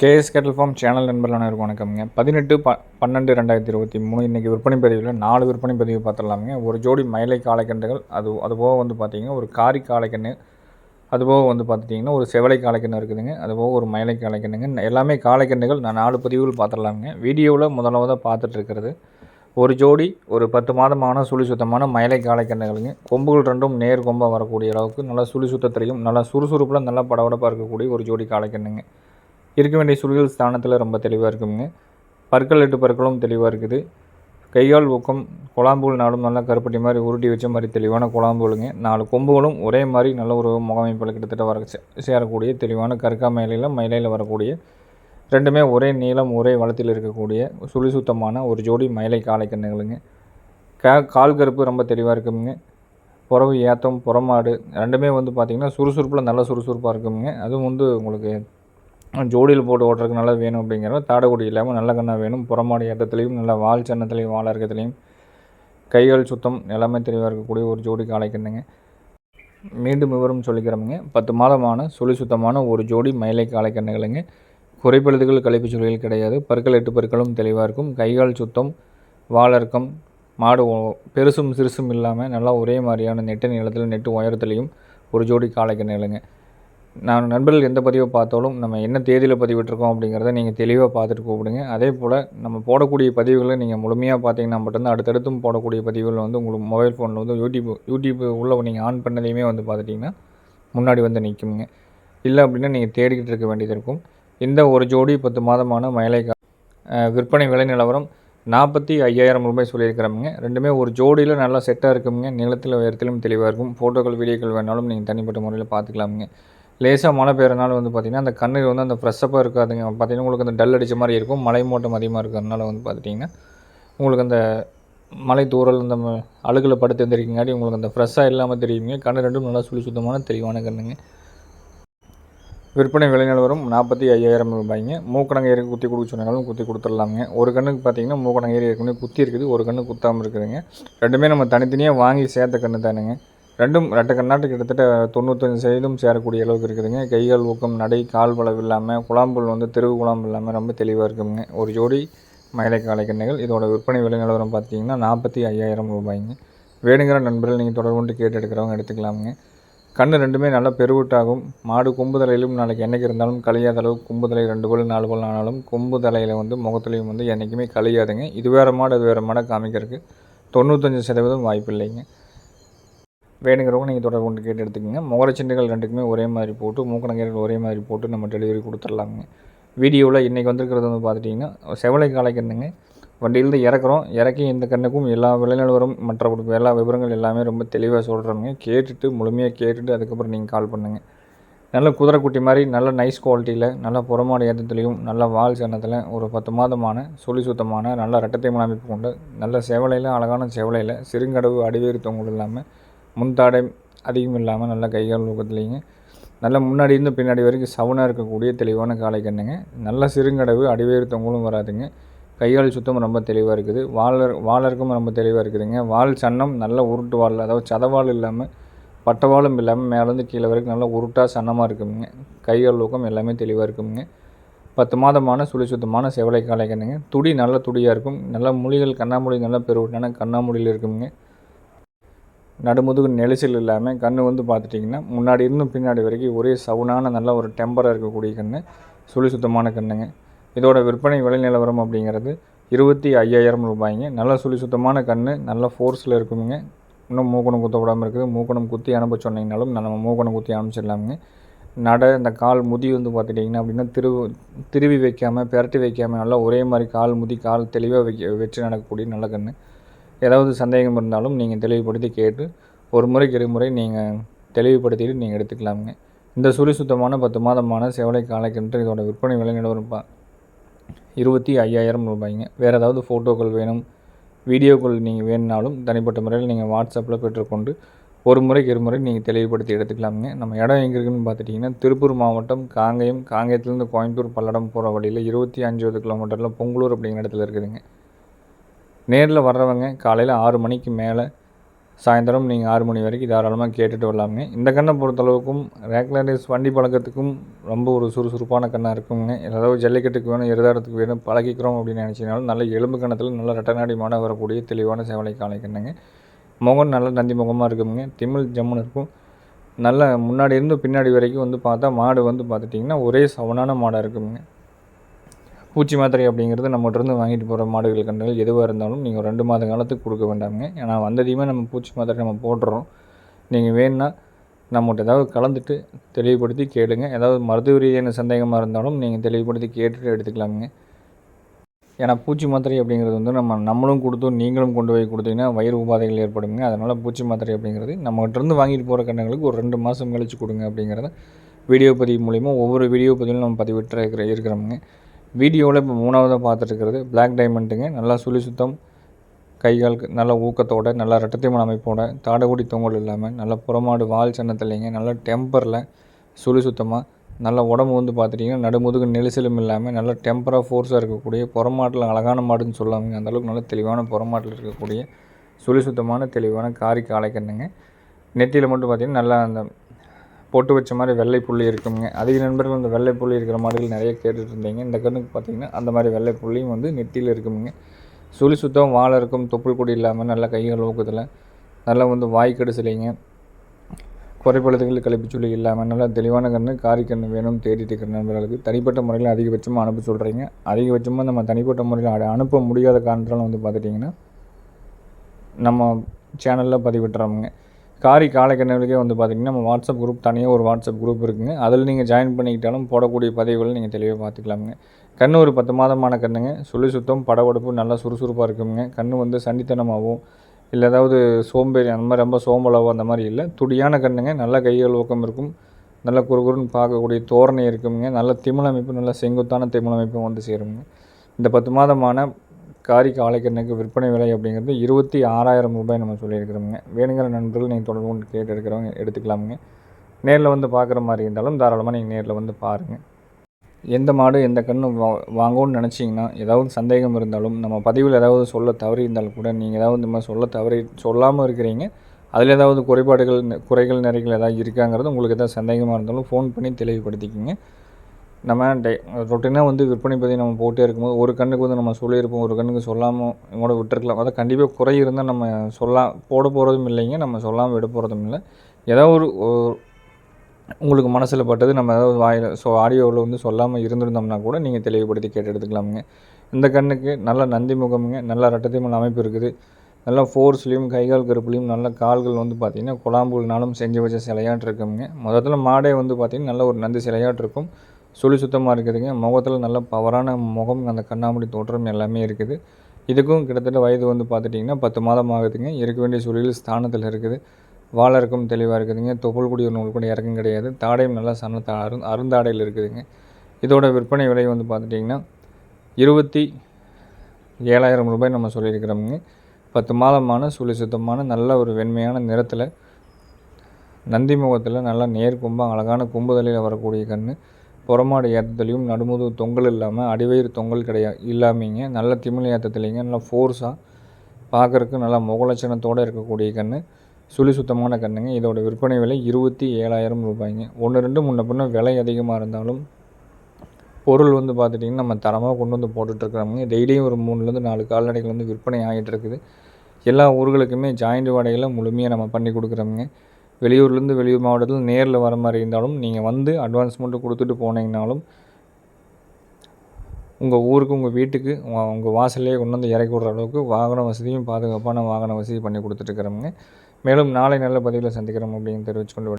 KS கேட்டல் form channel நண்பர்களான இருக்கும் வணக்கம்ங்க. பதினெட்டு ப பன்னெண்டு ரெண்டாயிரத்தி இருபத்தி மூணு இன்றைக்கி விற்பனை பதிவில் நாலு விற்பனை பதிவு பார்த்துடலாமுங்க. ஒரு ஜோடி மயிலை காளைக்கன்றுகள் அது அதுபோக வந்து பார்த்திங்கன்னா ஒரு காரி காளைக்கன்று அதுபோக வந்து பார்த்துட்டிங்கன்னா ஒரு செவலை காளைக்கன்று இருக்குதுங்க. அதுபோக ஒரு மயிலை காளைக்கன்றுங்க. எல்லாமே காளைக்கன்றுகள். நான் நாலு பதிவுகள் பார்த்துடலாமுங்க. வீடியோவில் முதலாவதாக பார்த்துட்டு இருக்கிறது ஒரு ஜோடி ஒரு பத்து மாதமான சுழி சுத்தமான மயிலை காளைக்கன்றுகளுங்க. கொம்புகள் ரெண்டும் நேர் கொம்பாக வரக்கூடிய அளவுக்கு நல்லா சுழி சுத்தத்திலையும் நல்லா சுறுசுறுப்பில் நல்லா படபடப்பாக இருக்கக்கூடிய ஒரு ஜோடி காளைக்கண்ணுங்க இருக்க வேண்டிய சுழிகள் ஸ்தானத்தில் ரொம்ப தெளிவாக இருக்குங்க. பற்கள் எட்டு பற்களும் தெளிவாக இருக்குது. கையால் ஊக்கம் குழாம்புகள் நாடும் நல்லா கருப்பட்டி மாதிரி உருட்டி வச்ச மாதிரி தெளிவான குழாம்புகளுங்க. நாலு கொம்புகளும் ஒரே மாதிரி நல்ல ஒரு முகமைப்பில் கிட்டத்தட்ட வர சே- சேரக்கூடிய தெளிவான கற்கா மயிலையில் மயிலையில் வரக்கூடிய ரெண்டுமே ஒரே நீளம் ஒரே வளத்தில் இருக்கக்கூடிய சுழி சுத்தமான ஒரு ஜோடி மயிலை காளைக்கண்ணுகளுங்க கா கால் கருப்பு ரொம்ப தெளிவாக இருக்குங்க. புறவு ஏத்தம் புறமாடு ரெண்டுமே வந்து பார்த்திங்கன்னா சுறுசுறுப்பில் நல்ல சுறுசுறுப்பாக இருக்குங்க. அதுவும் வந்து உங்களுக்கு ஜோடியில் போட்டு ஓட்டுறதுக்கு நல்லா வேணும் அப்படிங்கிறத தாடகுடி இல்லாமல் நல்ல கண்ணாக வேணும். புறமாடி ஏற்றத்துலேயும் நல்ல வால் சன்னத்துலேயும் வாழ இருக்கிறதுலையும் கைகள் சுத்தம் எல்லாமே தெளிவாக இருக்கக்கூடிய ஒரு ஜோடி காளைக்கண்ணுங்க மீண்டும் விவரம் சொல்லிக்கிறோமுங்க. பத்து மாதமான சுழி சுத்தமான ஒரு ஜோடி மயிலை காளைக்கண்ணுகளுங்க குறைப்பழுதுகள் கழிப்பு சுழிகள் கிடையாது. பற்கள் எட்டு பற்களும் தெளிவாக இருக்கும். கைகால் சுத்தம் வாழர்க்கம் மாடு பெருசும் சிறுசும் இல்லாமல் நல்லா ஒரே மாதிரியான நெட்டு நிலத்தில் நெட்டு உயரத்துலையும் ஒரு ஜோடி காளைக்கண்ணுகளுங்க நான் நண்பர்கள் எந்த பதிவை பார்த்தாலும் நம்ம என்ன தேதியில் பதிவிட்டிருக்கோம் அப்படிங்கிறத நீங்கள் தெளிவாக பார்த்துட்டு கூப்பிடுங்க. அதே போல் நம்ம போடக்கூடிய பதிவுகளை நீங்கள் முழுமையாக பார்த்தீங்கன்னா மட்டும்தான் அடுத்தடுத்தும் போடக்கூடிய பதிவுகள் வந்து உங்களுக்கு மொபைல் ஃபோனில் வந்து யூடியூப் யூடியூப் உள்ளே நீங்கள் ஆன் பண்ணதையுமே வந்து பார்த்துட்டிங்கன்னா முன்னாடி வந்து நிற்குங்க இல்லை அப்படின்னா நீங்கள் தேடிக்கிட்டு இருக்க வேண்டியது இருக்கும். இந்த ஒரு ஜோடி பத்து மாதமான மயிலை கா- விற்பனை விலை நிலவரம் நாற்பத்தி ஐயாயிரம் ரூபாய் சொல்லியிருக்கிறோமுங்க. ரெண்டுமே ஒரு ஜோடியில் நல்லா செட்டாக இருக்குங்க. நிலத்தில் உயரத்திலும் தெளிவாக இருக்கும். ஃபோட்டோக்கள் வீடியோக்கள் வேணாலும் நீங்கள் தனிப்பட்ட முறையில் பார்த்துக்கலாமுங்க. லேசாக மழை பெய்கிறனால வந்து பார்த்திங்கன்னா அந்த கண்ணு வந்து அந்த ஃப்ரெஷ்ஷப்பாக இருக்காதுங்க. பார்த்தீங்கன்னா உங்களுக்கு அந்த டல் அடித்த மாதிரி இருக்கும். மலை மூட்டம் அதிகமாக இருக்கிறதுனால வந்து பார்த்துட்டிங்கன்னா உங்களுக்கு அந்த மலை தூரல் அந்த அழுகில் படுத்து எழுந்திரிக்கங்காட்டி உங்களுக்கு அந்த ஃப்ரெஷ்ஷாக இல்லாமல் தெரியுங்க. கண்ணு ரெண்டும் நல்லா சுழி சுத்தமான தெளிவான கண்ணுங்க. விற்பனை விலை நிலவரம் நாற்பத்தி ஐயாயிரம் ரூபாய்ங்க. மூக்கணங்க ஏறி குத்தி கொடுக்க சொன்னாலும் குத்தி கொடுத்துடலாமுங்க. ஒரு கண்ணுக்கு பார்த்தீங்கன்னா மூக்கணங்க ஏறி ஏற்கனவே குத்தி இருக்குது. ஒரு கண்ணு குத்தாமல் இருக்குதுங்க. ரெண்டுமே நம்ம தனித்தனியாக வாங்கி சேர்த்த கண்ணு தானுங்க ரெண்டும் ரெண்டு கண்ணாட்டு கிட்டத்தட்ட தொண்ணூத்தஞ்சு சதவீதம் சேரக்கூடிய அளவுக்கு இருக்குதுங்க. கைகள் ஊக்கம் நடை கால் வளவு இல்லாமல் குழாம்புல் வந்து தெருவு குழாம்பு இல்லாமல் ரொம்ப தெளிவாக இருக்குங்க. ஒரு ஜோடி மயிலை காலை கண்ணுகள். இதோட விற்பனை விலை நிலவரம் பார்த்தீங்கன்னா நாற்பத்தி ஐயாயிரம் ரூபாய்ங்க. வேணுங்கிற நண்பர்கள் நீங்கள் தொடர்பு கொண்டு கேட்டு எடுக்கிறவங்க எடுத்துக்கலாமுங்க. கண் ரெண்டுமே நல்லா பெருவிட்டாகும். மாடு கும்புதலையிலும் நாளைக்கு என்னைக்கு இருந்தாலும் கழியாத அளவுக்கு கொம்புதலை ரெண்டு கோல் நாலு பல் ஆனாலும் கொம்புதலையில் வந்து முகத்துலையும் வந்து என்றைக்குமே கழியாதுங்க. இது வேறு மாடு அது வேறு மாடை காமிக்கிறதுக்கு தொண்ணூத்தஞ்சு சதவீதம் வாய்ப்பு இல்லைங்க வேணுங்கிறவங்க நீங்கள் தொடர்பு கொண்டு கேட்டு எடுத்துக்கோங்க. முகரச்செண்டுகள் ரெண்டுக்குமே ஒரே மாதிரி போட்டு மூக்கணங்கீரல் ஒரே மாதிரி போட்டு நம்ம டெலிவரி கொடுத்துடலாங்க. வீடியோவில் இன்றைக்கி வந்திருக்கிறது வந்து பார்த்துட்டிங்கன்னா செவலை காலைக்கண்ணுங்க. வண்டியிலேருந்து இறக்குறோம். இறக்கி இந்த கண்ணுக்கும் எல்லா விளைநிலவரும் மற்ற எல்லா விவரங்கள் எல்லாமே ரொம்ப தெளிவாக சொல்கிறோங்க கேட்டுட்டு முழுமையாக கேட்டுட்டு அதுக்கப்புறம் நீங்கள் கால் பண்ணுங்கள் நல்ல குதிரைக்குட்டி மாதிரி நல்ல நைஸ் குவாலிட்டியில் நல்ல புறமாடு ஏற்றத்துலேயும் நல்ல வால் சன்னத்தில் ஒரு பத்து மாதமான சுழி சுத்தமான நல்ல ரெட்டத்தை அமைப்பு கொண்டு நல்ல செவலையில் அழகான செவலையில் சிறுங்கடவு அடிவேறு தொங்கல் இல்லாமல் முன்தாடை அதிகம் இல்லாமல் நல்லா கைகால் ஊக்கத்துலேங்க நல்ல முன்னாடி இருந்து பின்னாடி வரைக்கும் சவுனாக இருக்கக்கூடிய தெளிவான காலை கண்ணுங்க. நல்ல சிறுங்கடவு அடிவேறு தொங்கலும் வராதுங்க. கைகால் சுத்தம் ரொம்ப தெளிவாக இருக்குது. வாழர் வாழருக்கும் ரொம்ப தெளிவாக இருக்குதுங்க. வால் சன்னம் நல்ல உருட்டு வால் அதாவது சதவால் இல்லாமல் பட்டவாலும் இல்லாமல் மேலேருந்து கீழே வரைக்கும் நல்லா உருட்டாக சன்னமாக இருக்குங்க. கைகால் ஊக்கம் எல்லாமே தெளிவாக இருக்குங்க. பத்து மாதமான சுழி சுத்தமான செவலை காளை கண்ணுங்க. துடி நல்ல துடியாக இருக்கும். நல்ல மொழிகள் கண்ணாமொழி நல்ல பெருவிட்டான கண்ணாமொழியில் இருக்குங்க. நடுமுதுகு நெளிச்சல் இல்லாமல் கண் வந்து பார்த்துட்டிங்கன்னா முன்னாடி இருந்தும் பின்னாடி வரைக்கும் ஒரே சவுனான நல்ல ஒரு டெம்பராக இருக்கக்கூடிய கண் சுழி சுத்தமான கண்ணுங்க. இதோட விற்பனை விலை நிலவரம் அப்படிங்கிறது இருபத்தி ஐயாயிரம் ரூபாய்ங்க. நல்ல சுழி சுத்தமான கண் நல்ல ஃபோர்ஸில் இருக்குங்க இன்னும் மூக்கணம் குத்த விடாமல் இருக்குது. மூக்கணம் குத்தி அனுப்ப சொன்னீங்கனாலும் நம்ம மூக்கணம் குத்தி அனுப்பிச்சிடலாமுங்க. நடை இந்த கால் முதி வந்து பார்த்துட்டிங்கன்னா அப்படின்னா திரு திருவி வைக்காமல் பெரட்டி வைக்காமல் நல்லா ஒரே மாதிரி கால் முதி கால் தெளிவாக வைக்க வச்சு நடக்கக்கூடிய நல்ல கன்று ஏதாவது சந்தேகம் இருந்தாலும் நீங்கள் தெளிவுபடுத்தி கேட்டு ஒரு முறைக்கு இருமுறை நீங்கள் தெளிவுபடுத்திட்டு நீங்கள் எடுத்துக்கலாமுங்க. இந்த சுழி சுத்தமான பத்து மாதமான செவலை காலைக்கன்று இதோட விற்பனை விலை நிலவரம் பா இருபத்தி ஐயாயிரம் ரூபாய்ங்க. வேறு ஏதாவது ஃபோட்டோக்கள் வேணும் வீடியோக்கள் நீங்கள் வேணுனாலும் தனிப்பட்ட முறையில் நீங்கள் வாட்ஸ்அப்பில் பெற்றுக்கொண்டு ஒரு முறைக்கு இருமுறை நீங்கள் தெளிவுபடுத்தி எடுத்துக்கலாமுங்க. நம்ம இடம் எங்கே இருக்குன்னு பார்த்துட்டிங்கன்னா திருப்பூர் மாவட்டம் காங்கயம் காங்கயத்துலேருந்து கோயம்புத்தூர் பல்லடம் போகிற வழியில் இருபத்தி அஞ்சுவது கிலோமீட்டரில் பொங்கலூர் அப்படிங்கிற இடத்துல இருக்குதுங்க. நேரில் வர்றவங்க காலையில் ஆறு மணிக்கு மேலே சாயந்தரம் நீங்கள் ஆறு மணி வரைக்கும் தாராளமாக கேட்டுட்டு வரலாமுங்க. இந்த கண்ணை பொறுத்தளவுக்கும் ரேக்லரிஸ் வண்டி பழக்கத்துக்கும் ரொம்ப ஒரு சுறுசுறுப்பான கண்ணாக இருக்குங்க. ஏதாவது ஜல்லிக்கட்டுக்கு வேணும் எருதாடத்துக்கு வேணும் பழகிக்கிறோம் அப்படின்னு நினச்சினாலும் நல்ல எலும்பு கணத்தில் நல்ல ரெட்டநாடிமான வரக்கூடிய தெளிவான சேவலை காலை கண்ணுங்க. முகம் நல்ல நந்தி முகமாக இருக்குங்க. திமிழ் ஜம்முன்னு இருக்கும். நல்ல முன்னாடி இருந்து பின்னாடி வரைக்கும் வந்து பார்த்தா மாடு வந்து பார்த்துட்டிங்கன்னா ஒரே சவனான மாடாக இருக்குங்க. பூச்சி மாத்திரை அப்படிங்கிறது நம்மகிட்ட வாங்கிட்டு போகிற மாடுகள் கன்றுகள் எதுவாக இருந்தாலும் நீங்கள் ரெண்டு மாத காலத்துக்கு கொடுக்க வேண்டாமுங்க. ஏன்னா வந்ததையுமே நம்ம பூச்சி மாத்திரை நம்ம போட்டுறோம். நீங்கள் வேணுன்னா நம்மகிட்ட ஏதாவது கலந்துட்டு தெளிவுபடுத்தி கேளுங்க. ஏதாவது மருத்துவ ரீதியான சந்தேகமாக இருந்தாலும் நீங்கள் தெளிவுபடுத்தி கேட்டுட்டு எடுத்துக்கலாங்க ஏன்னா பூச்சி மாத்திரை அப்படிங்கிறது வந்து நம்ம நம்மளும் கொடுத்து நீங்களும் கொண்டு போய் கொடுத்தீங்கன்னா வயிறு உபாதைகள் ஏற்படுங்க. அதனால் பூச்சி மாத்திரை அப்படிங்கிறது நம்மகிட்டருந்து வாங்கிட்டு போகிற கண்ணங்களுக்கு ஒரு ரெண்டு மாதம் கழித்து கொடுங்க அப்படிங்கிறத வீடியோ பதிவு மூலிமா ஒவ்வொரு வீடியோ பதிவிலும் நம்ம பதிவிட்டு இருக்கிற இருக்கிறோமுங்க. வீடியோவில் இப்போ மூணாவதாக பார்த்துட்டுருக்கிறது. பிளாக் டைமண்ட்டுங்க நல்லா சுழி சுத்தம் கைகால் நல்ல ஊக்கத்தோட நல்லா ரெட்டத்தைமன் அமைப்போட தாடகுடி தொங்கல் இல்லாமல் நல்ல புறமாடு வால் சின்னத்துலைங்க நல்ல டெம்பரில் சுழி சுத்தமாக நல்ல உடம்பு வந்து பார்த்துட்டிங்கன்னா நடுமுதுகு நெலிசலும் இல்லாமல் நல்ல டெம்பராக ஃபோர்ஸாக இருக்கக்கூடிய புறமாட்டில் அழகான மாடுன்னு சொல்லாமல் அந்தளவுக்கு நல்ல தெளிவான புறமாட்டில் இருக்கக்கூடிய சுழி சுத்தமான தெளிவான காரி காலைக்கண்ணுங்க நெத்தியில் மட்டும் பார்த்திங்கன்னா நல்லா அந்த போட்டு வச்ச மாதிரி வெள்ளை புள்ளி இருக்குங்க. அதிக நண்பர்கள் அந்த வெள்ளை புள்ளி இருக்கிற மாடுகள் நிறைய கேட்டுட்டு இருந்தீங்க இந்த கண்ணுக்கு பார்த்திங்கன்னா அந்த மாதிரி வெள்ளை புள்ளியும் வந்து நெத்தியில் இருக்குங்க சுழி சுத்தம் வாழை இருக்கும் தொப்புள் கொடி இல்லாமல் நல்லா கைகள் ஊக்கத்தில் நல்லா வந்து வாய்க்கடு சிலைங்க குறைபழுதுகள் கழிப்பு சொல்லி இல்லாமல் நல்லா தெளிவான கண்ணு காரி கண்ணு வேணும் தேடிட்டு இருக்கிற நண்பர்களுக்கு தனிப்பட்ட முறையில் அதிகபட்சமாக அனுப்ப சொல்கிறீங்க அதிகபட்சமாக நம்ம தனிப்பட்ட முறையில் அனுப்ப முடியாத காரணத்தால் வந்து பார்த்துட்டிங்கன்னா நம்ம சேனலில் பதிவிட்டுறோமுங்க. காரி காலைக்கண்ணுகளுக்கே வந்து பார்த்திங்கன்னா நம்ம வாட்ஸ்அப் குரூப் தனியாக ஒரு வாட்ஸ்அப் குரூப் இருக்குங்க. அதில் நீங்கள் ஜாயின் பண்ணிக்கிட்டாலும் போடக்கூடிய பதவிகளை நீங்கள் தெளிவாக பார்த்துக்கலாமுங்க. கண் ஒரு பத்து மாதமான கண்ணுங்க. சுழி சுத்தம் படவடுப்பு நல்லா சுறுசுறுப்பாக இருக்குங்க கண் வந்து சண்டித்தனமாகவும் இல்லை ஏதாவது சோம்பேறி அந்த மாதிரி ரொம்ப சோம்பலாவோ அந்த மாதிரி இல்லை. துடியான கண்ணுங்க. நல்ல கைகள் ஊக்கம் இருக்கும். நல்ல குறுகுறுன்னு பார்க்கக்கூடிய தோரணை இருக்குங்க நல்ல திமிழமைப்பு நல்ல செங்குத்தான திமிழமைப்பும் வந்து சேருங்க இந்த பத்து மாதமான காரி காலைக்கண்ணுக்கு விற்பனை விலை அப்படிங்கிறது இருபத்தி ஆறாயிரம் ரூபாய் நம்ம சொல்லியிருக்கிறோங்க வேணுங்கிற நண்பர்கள் நீங்கள் தொடர்பு கொண்டு கேட்டு எடுக்கிறவங்க எடுத்துக்கலாமுங்க. நேரில் வந்து பார்க்குற மாதிரி இருந்தாலும் தாராளமாக நீங்கள் நேரில் வந்து பாருங்கள் எந்த மாடு எந்த கன்று வா வாங்கணும்னு நினச்சிங்கன்னா ஏதாவது சந்தேகம் இருந்தாலும் நம்ம பதிவில் ஏதாவது சொல்ல தவறி இருந்தாலும் கூட நீங்கள் ஏதாவது இந்த மாதிரி சொல்ல தவறி சொல்லாமல் இருக்கிறீங்க அதில் ஏதாவது குறைபாடுகள் குறைகள் நிறைகள் ஏதாவது இருக்காங்கிறது உங்களுக்கு எதாவது சந்தேகமாக இருந்தாலும் ஃபோன் பண்ணி தெளிவுபடுத்திக்கிங்க. நம்ம டே ரொட்டீனாக வந்து விற்பனை பற்றி நம்ம போட்டே இருக்கும்போது ஒரு கண்ணுக்கு வந்து நம்ம சொல்லியிருப்போம் ஒரு கண்ணுக்கு சொல்லாமல் கூட விட்டுருக்கலாம். அதான் கண்டிப்பாக குறை இருந்தால் நம்ம சொல்லா போட போகிறதும் இல்லைங்க. நம்ம சொல்லாமல் விட போகிறதும் இல்லை. ஏதாவது ஒரு உங்களுக்கு மனசில் பட்டது நம்ம ஏதாவது வாயில் ஸோ ஆடியோவில் வந்து சொல்லாமல் இருந்திருந்தோம்னா கூட நீங்கள் தெளிவுபடுத்தி கேட்டு எடுத்துக்கலாமுங்க. இந்த கண்ணுக்கு நல்ல நந்தி முகமுங்க. நல்ல ரட்டத்தையும் அமைப்பு இருக்குது. நல்லா ஃபோர்ஸ்லேயும் கைகால் கருப்புலையும் நல்ல கால்கள் வந்து பார்த்திங்கன்னா குழாம்புனாலும் செஞ்சு வச்ச சிலையாட்டு இருக்குங்க முதல்ல மாடே வந்து பார்த்திங்கன்னா நல்ல ஒரு நந்தி சிலையாட்டு இருக்கும் சுழி சுத்தமாக இருக்குதுங்க. முகத்தில் நல்ல பவரான முகம் அந்த கண்ணாமூடி தோற்றம் எல்லாமே இருக்குது. இதுக்கும் கிட்டத்தட்ட வயது வந்து பார்த்துட்டிங்கன்னா பத்து மாதம் ஆகுதுங்க. இருக்க வேண்டிய சூழலில் ஸ்தானத்தில் இருக்குது. வாழறக்கும் தெளிவாக இருக்குதுங்க. தொப்புள் கூடிய நூல் கூட இறக்கம் கிடையாது. தாடையும் நல்லா சன அரு அருந்தாடையில் இருக்குதுங்க. இதோட விற்பனை விலை வந்து பார்த்துட்டிங்கன்னா இருபத்தி ஏழாயிரம் ரூபாய் நம்ம சொல்லியிருக்கிறோமுங்க. பத்து மாதமான சுழி சுத்தமான நல்ல ஒரு வெண்மையான நிறத்தில் நந்தி முகத்தில் நல்லா நேர் கும்பம் அழகான கும்புதலையில் வரக்கூடிய கன்று புறமாடு ஏற்றத்துலேயும் நடுமுது தொங்கல் இல்லாமல் அடிவயிறு தொங்கல் கிடையா இல்லாமீங்க நல்ல திமிழ் ஏற்றத்துலேங்க நல்லா ஃபோர்ஸாக பார்க்குறக்கு நல்லா முகலட்சணத்தோடு இருக்கக்கூடிய கன்று சுழி சுத்தமான கண்ணுங்க இதோட விற்பனை விலை இருபத்தி ஏழாயிரம் ரூபாய்ங்க. ஒன்று ரெண்டு முன்ன பின்ன விலை அதிகமாக இருந்தாலும் பொருள் வந்து பார்த்துட்டிங்கன்னா நம்ம தரமாக கொண்டு வந்து போட்டுட்ருக்குறோங்க டெய்லியும் ஒரு மூணுலேருந்து நாலு கால்நடைகள் வந்து விற்பனை ஆகிட்டு இருக்குது. எல்லா ஊர்களுக்குமே ஜாயிண்ட் வாடகையில் முழுமையாக நம்ம பண்ணி கொடுக்குறோங்க வெளியூர்லேருந்து வெளியூர் மாவட்டத்தில் நேரில் வர மாதிரி இருந்தாலும் நீங்கள் வந்து அட்வான்ஸ் மட்டும் கொடுத்துட்டு போனீங்கனாலும் உங்கள் ஊருக்கு உங்கள் வீட்டுக்கு உங்கள் வாசல்லே கொண்டு வந்து இறக்கி விட்ற அளவுக்கு வாகன வசதியும் பாதுகாப்பான வாகன வசதி பண்ணி கொடுத்துட்ருக்குறோங்க மேலும் நாளை நல்ல பதிவில் சந்திக்கிறோம் அப்படின்னு தெரிவிச்சுக்கொண்டு